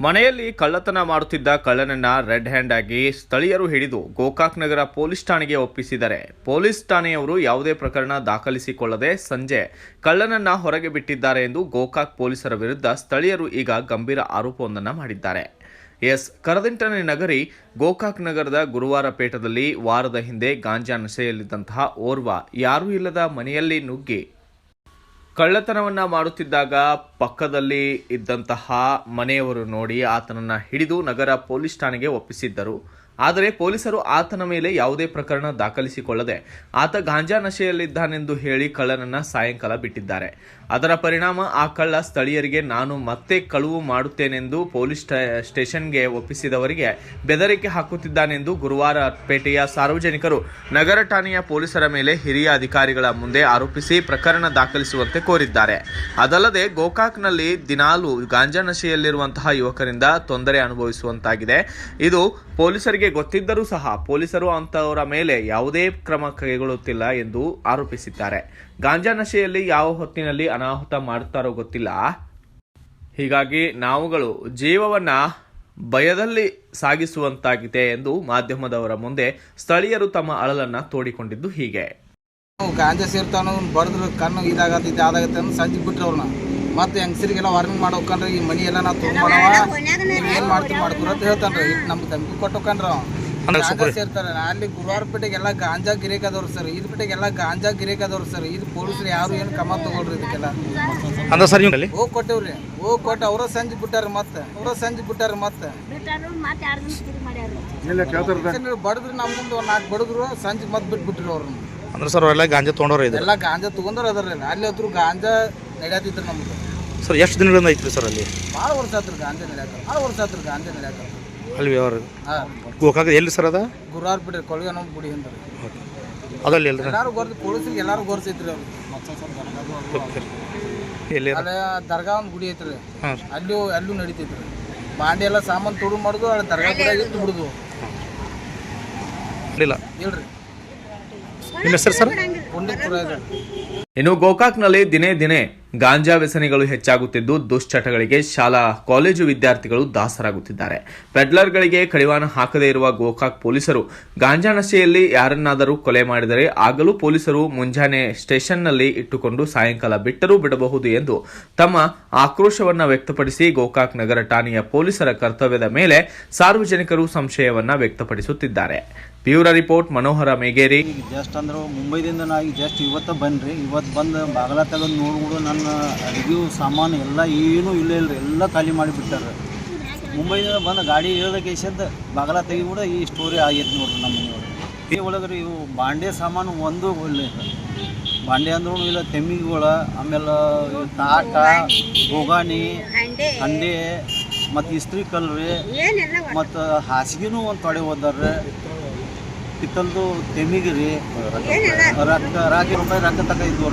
ಮನೆಯಲ್ಲಿ ಕಳ್ಳತನ ಮಾಡುತ್ತಿದ್ದ ಕಳ್ಳನನ್ನ ರೆಡ್ ಹ್ಯಾಂಡ್ ಆಗಿ ಸ್ಥಳೀಯರು ಹಿಡಿದು ಗೋಕಾಕ್ ನಗರ ಪೊಲೀಸ್ ಠಾಣೆಗೆ ಒಪ್ಪಿಸಿದರೆ ಪೊಲೀಸ್ ಠಾಣೆಯವರು ಯಾವುದೇ ಪ್ರಕರಣ ದಾಖಲಿಸಿಕೊಳ್ಳದೆ ಸಂಜೆ ಕಳ್ಳನನ್ನ ಹೊರಗೆ ಬಿಟ್ಟಿದ್ದಾರೆ ಎಂದು ಗೋಕಾಕ್ ಪೊಲೀಸರ ವಿರುದ್ಧ ಸ್ಥಳೀಯರು ಈಗ ಗಂಭೀರ ಆರೋಪವೊಂದನ್ನು ಮಾಡಿದ್ದಾರೆ. ಎಸ್. ಕರದಿಂಟನೆ ನಗರಿ ಗೋಕಾಕ್ ನಗರದ ಗುರುವಾರ ಪೇಟದಲ್ಲಿ ವಾರದ ಹಿಂದೆ ಗಾಂಜಾ ನಶೆಯಲ್ಲಿದ್ದಂತಹ ಓರ್ವ ಯಾರೂ ಇಲ್ಲದ ಮನೆಯಲ್ಲಿ ನುಗ್ಗಿ ಕಳ್ಳತನವನ್ನ ಮಾಡುತ್ತಿದ್ದಾಗ ಪಕ್ಕದಲ್ಲಿ ಇದ್ದಂತಹ ಮನೆಯವರು ನೋಡಿ ಆತನನ್ನ ಹಿಡಿದು ನಗರ ಪೊಲೀಸ್ ಠಾಣೆಗೆ ಒಪ್ಪಿಸಿದ್ದರು. ಆದರೆ ಪೊಲೀಸರು ಆತನ ಮೇಲೆ ಯಾವುದೇ ಪ್ರಕರಣ ದಾಖಲಿಸಿಕೊಳ್ಳದೆ ಆತ ಗಾಂಜಾ ನಶೆಯಲ್ಲಿದ್ದಾನೆಂದು ಹೇಳಿ ಕಳ್ಳನನ್ನ ಸಾಯಂಕಾಲ ಬಿಟ್ಟಿದ್ದಾರೆ. ಅದರ ಪರಿಣಾಮ ಆ ಕಳ್ಳ ಸ್ಥಳೀಯರಿಗೆ ನಾನು ಮತ್ತೆ ಕಳುವು ಮಾಡುತ್ತೇನೆಂದು ಪೊಲೀಸ್ ಸ್ಟೇ- ಸ್ಟೇಷನ್ಗೆ ಒಪ್ಪಿಸಿದವರಿಗೆ ಬೆದರಿಕೆ ಹಾಕುತ್ತಿದ್ದಾನೆಂದು ಗುರುವಾರ ಪೇಟೆಯ ಸಾರ್ವಜನಿಕರು ನಗರ ಠಾಣೆಯ ಪೊಲೀಸರ ಮೇಲೆ ಹಿರಿಯ ಅಧಿಕಾರಿಗಳ ಮುಂದೆ ಆರೋಪಿಸಿ ಪ್ರಕರಣ ದಾಖಲಿಸುವಂತೆ ಕೋರಿದ್ದಾರೆ. ಅದಲ್ಲದೆ ಗೋಕಾಕ್ನಲ್ಲಿ ದಿನಾಲು ಗಾಂಜಾ ನಶೆಯಲ್ಲಿರುವಂತಹ ಯುವಕರಿಂದ ತೊಂದರೆ ಅನುಭವಿಸುವಂತಾಗಿದೆ. ಇದು ಪೊಲೀಸರಿಗೆ ಗೊತ್ತಿದ್ದರೂ ಸಹ ಪೊಲೀಸರು ಅಂತವರ ಮೇಲೆ ಯಾವುದೇ ಕ್ರಮ ಕೈಗೊಳ್ಳುತ್ತಿಲ್ಲ ಎಂದು ಆರೋಪಿಸಿದ್ದಾರೆ. ಗಾಂಜಾ ನಶೆಯಲ್ಲಿ ಯಾವ ಹೊತ್ತಿನಲ್ಲಿ ಅನಾಹುತ ಮಾಡುತ್ತಾರೋ ಗೊತ್ತಿಲ್ಲ. ಹೀಗಾಗಿ ನಾವುಗಳು ಜೀವವನ್ನ ಭಯದಲ್ಲಿ ಸಾಗಿಸುವಂತಾಗಿದೆ ಎಂದು ಮಾಧ್ಯಮದವರ ಮುಂದೆ ಸ್ಥಳೀಯರು ತಮ್ಮ ಅಳಲನ್ನ ತೋಡಿಕೊಂಡಿದ್ದು ಹೀಗೆ. ಗಾಂಜಾ ಸೇರ್ತಾನು ಬಡದ್ರು ಕಣ್ಣು ಇದಾಗತ್ತೆ ಇದಾಗತ್ತೆ ಅಂತ ಸಂಜೆ ಬಿಟ್ರು ಅವ್ರನ್ನ. ಮತ್ತೆ ಹೆಂಗಸರಿಗೆಲ್ಲ ವಾರ್ನಿಂಗ್ ಮಾಡೋಕಂದ್ರೆ ಈ ಮನಿ ಎಲ್ಲ ನೀವು ಏನ್ ಮಾಡ್ತೀವಿ ಮಾಡ್ಕೊರ ಅಂತ ಹೇಳ್ತಾರೆ ಇಟ್ ನಮ್ಗೆ ತಂಬಿ ಕೊಟ್ಟೋಕಂದ್ರ ಗಾಂಜಾ ಸೇರ್ತಾರೆ. ಅಲ್ಲಿ ಗುರುವಾರ ಪೇಟೆಗೆಲ್ಲ ಗಾಂಜಾ ಗಿರೇಕ್ ಅದವ್ರು ಸರ್. ಇದ್ ಪೇಟೆಗೆಲ್ಲ ಗಾಂಜಾ ಗಿರೇಕ್ ಅದವ್ರು ಸರ್. ಇದು ಪೊಲೀಸರು ಯಾರು ಏನು ಕ್ರಮ ತಗೊಳ್ರಿ ಇದಕ್ಕೆಲ್ಲ. ಅಂದ್ರೆ ಸರ್ ನಿಮ್ಮಲ್ಲಿ ಹೋಗ್ ಕೊಟ್ಟೇವ್ರಿ. ಹೋಗಿ ಕೊಟ್ಟು ಅವರ ಸಂಜೆ ಬಿಟ್ಟಾರ ಮತ್ತೆ. ಅವರ ಸಂಜೆ ಬಿಟ್ಟಾರ ಮತ್ತೆ. ಬಡದ್ರು ನಮ್ಮ ಮುಂದೆ ಒಂದು ನಾಲ್ಕು ಬಡದ್ರು ಸಂಜೆ ಮತ್ತೆ ಬಿಟ್ಬಿಟ್ರಿ ಅವ್ರನ್ನ ಅಂದ್ರೆ ಸರ್ ಅವೆಲ್ಲ ಗಾಂಜಾ ತೊಗೊಂಡವ್ರ ಇದೆ ಎಲ್ಲ ಗಾಂಜಾ ತಗೊಂಡ್ರ ಅದ್ರಿ ಅಲ್ಲಿ. ಹತ್ರ ಗಾಂಜಾ ನಡೆಯತ್ತಿತ್ತು ನಮ್ಗೆ ಸರ್ ಎಷ್ಟು ದಿನಗಳಿಂದ ಐತ್ರಿ ಸರ್ ಅಲ್ಲಿ? ಭಾಳ ವರ್ಷ ಆತ್ರಿ ಗಾಂಧಿ ನಡೆಯಾಕ ಭಾಳ ವರ್ಷ ಆತ್ರಿ ಗಾಂಧಿ ನಡೆಯಾಕ ಅಲ್ಲಿ ವ್ಯವಹಾರ ಹಾಂ. ಗೋಕಾಕ ಎಲ್ಲಿ ಸರ್ ಅದ? ಗುರುವಾರ ಬಿಡ್ರಿ ಕೊಳಗೆ ನಮ್ಮ ಗುಡಿ ಅಂತ ಅದಲ್ಲಿ ಎಲ್ರಿ? ಎಲ್ಲರೂ ಗೊರ್ದು ಪೊಲೀಸಿಗೆ ಎಲ್ಲಾರು ಗೊರ್ಸೈತ್ರಿ ಅವ್ರು. ಎಲ್ಲಿ ಅಲ್ಲ ದರ್ಗಾ ಒಂದು ಗುಡಿ ಐತ್ರಿ. ಹಾಂ. ಅಲ್ಲೂ ಅಲ್ಲೂ ನಡಿತೈತ್ರಿ. ಬಾಂಡೆ ಎಲ್ಲ ಸಾಮಾನು ತುಡು ಮಾಡುದು ಅಲ್ಲಿ ದರ್ಗಾ ಕೂಡ ಇಟ್ಟು ಬಿಡುದು ಹೇಳ್ರಿ ನಿಮ್ಮ ಹೆಸರು ಸರ್? ಪುಂಡಿಪುರ ಇದೆ. ಇನ್ನು ಗೋಕಾಕ್ನಲ್ಲಿ ದಿನೇ ದಿನೇ ಗಾಂಜಾ ವ್ಯಸನಿಗಳು ಹೆಚ್ಚಾಗುತ್ತಿದ್ದು ದುಶ್ಚಟಗಳಿಗೆ ಶಾಲಾ, ಕಾಲೇಜು ವಿದ್ಯಾರ್ಥಿಗಳು ದಾಸರಾಗುತ್ತಿದ್ದಾರೆ. ಪೆಡ್ಲರ್ಗಳಿಗೆ ಕಡಿವಾಣ ಹಾಕದೇ ಇರುವ ಗೋಕಾಕ್ ಪೊಲೀಸರು ಗಾಂಜಾ ನಶೆಯಲ್ಲಿ ಯಾರನ್ನಾದರೂ ಕೊಲೆ ಮಾಡಿದರೆ ಆಗಲೂ ಪೊಲೀಸರು ಮುಂಜಾನೆ ಸ್ಟೇಷನ್ನಲ್ಲಿ ಇಟ್ಟುಕೊಂಡು ಸಾಯಂಕಾಲ ಬಿಟ್ಟರೂ ಬಿಡಬಹುದು ಎಂದು ತಮ್ಮ ಆಕ್ರೋಶವನ್ನು ವ್ಯಕ್ತಪಡಿಸಿ ಗೋಕಾಕ್ ನಗರ ಠಾಣೆಯ ಪೊಲೀಸರ ಕರ್ತವ್ಯದ ಮೇಲೆ ಸಾರ್ವಜನಿಕರು ಸಂಶಯವನ್ನ ವ್ಯಕ್ತಪಡಿಸುತ್ತಿದ್ದಾರೆ. ಪ್ಯೂರ ರಿಪೋರ್ಟ್, ಮನೋಹರ ಮೇಗೇರಿ. ಜಸ್ಟ್ ಅಂದ್ರೆ ಮುಂಬೈದಿಂದ ನಾ ಜಸ್ಟ್ ಇವತ್ತು ಬನ್ರಿ. ಇವತ್ತು ಬಂದು ಬಾಗಲ ತೆಗೆದು ನೋಡ್ಬಿಡು, ನನ್ನ ಅಡುಗೆ ಸಾಮಾನು ಎಲ್ಲ ಏನೂ ಇಲ್ಲ ಇಲ್ರಿ ಎಲ್ಲ ಖಾಲಿ ಮಾಡಿಬಿಟ್ಟಾರೆ. ಮುಂಬೈನಿಂದ ಬಂದು ಗಾಡಿ ಇಳ್ದಕ್ಕೆ ಬಾಗಲ ತೆಗಿಬಿಡ ಈ ಸ್ಟೋರಿ ಆಗೈತೆ ನೋಡ್ರಿ ನಮ್ಮ ಮನೆಯವರು. ಈ ಒಳಗೆ ಇವು ಬಾಂಡೆ ಸಾಮಾನು ಒಂದು ಇಲ್ಲ ಬಾಂಡೆ ಅಂದ್ರೂ ಇಲ್ಲ ತೆಮ್ಮಿಗಳ ಆಮೇಲೆ ತಾಟ ಬೋಗಾಣಿ ಹಂಡೆ ಮತ್ತು ಇಸ್ತ್ರಿ ಕಲ್ರಿ ಮತ್ತು ಹಾಸಿಗೆನೂ ಒಂದು ತೊಡೆ ಓದಾರ್ರಿ ಕಿತ್ತಲ್ದು ತೆಮ್ಮಿಗೆ ರೀ. ರೊಕ್ಕ ರಾಕಿ ರೂಪಾಯಿ ರೊಕ್ಕ ತಕ ಇದ್ವು